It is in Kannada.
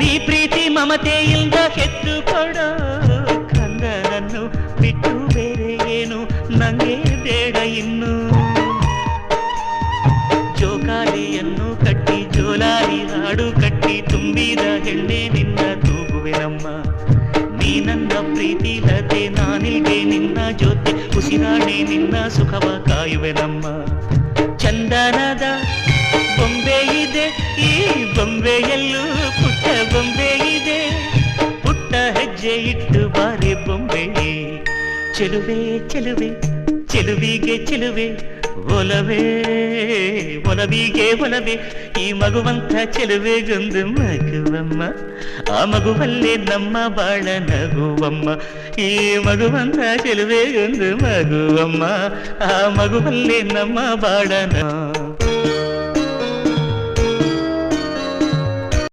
ನೀ ಪ್ರೀತಿ ಮಮತೆಯಿಂದ ಹೆತ್ತು ಕೊಡೋ ಕಂದನನ್ನು ಬಿಟ್ಟು ಬೇರೆ ಏನು? ನಂಗೆ ಬೇಡ ಇನ್ನು. ಜೋಕಾಲಿಯನ್ನು ಕಟ್ಟಿ ಜೋಲಾರಿ ಹಾಡು ಕಟ್ಟಿ, ತುಂಬಿದ ಹೆಣ್ಣೆ ನಿನ್ನ ತೂಗುವೆನಮ್ಮ ನೀ ನನ್ನ ಪ್ರೀತಿ ಲತೆ ನಾನಿಲ್ಗೆ ನಿನ್ನ ಜೊತೆ. ಉಸಿರಾಡಿ ನಿನ್ನ ಸುಖವ ಕಾಯುವೆನಮ್ಮ ಚಂದನದ ಬೊಂಬೆ ಇದೆ, ಈ ಬೊಂಬೆಯಲ್ಲೂ ಬೊಂಬೆ ಇದೆ ಪುಟ್ಟ ಹೆಜ್ಜೆ ಇಟ್ಟು ಬಾರಿ ಬೊಂಬೆ ಚೆಲುವೆ ಚೆಲುವೆ ಚೆಲುವಿಗೆ ಚೆಲುವೆ ಒಲವೇ ಒಲವಿಗೆ ಒಲವೇ ಈ ಮಗುವಂತ ಚೆಲುವೆಗೊಂದು ಮಗುವಮ್ಮ ಆ ಮಗುವಲ್ಲೇ ನಮ್ಮ ಬಾಳ ನಗುವಮ್ಮ ಈ ಮಗುವಂತ ಚೆಲುವೆಗೊಂದು ಮಗುವಮ್ಮ ಆ ಮಗುವಲ್ಲೇ ನಮ್ಮ ಬಾಳ ನ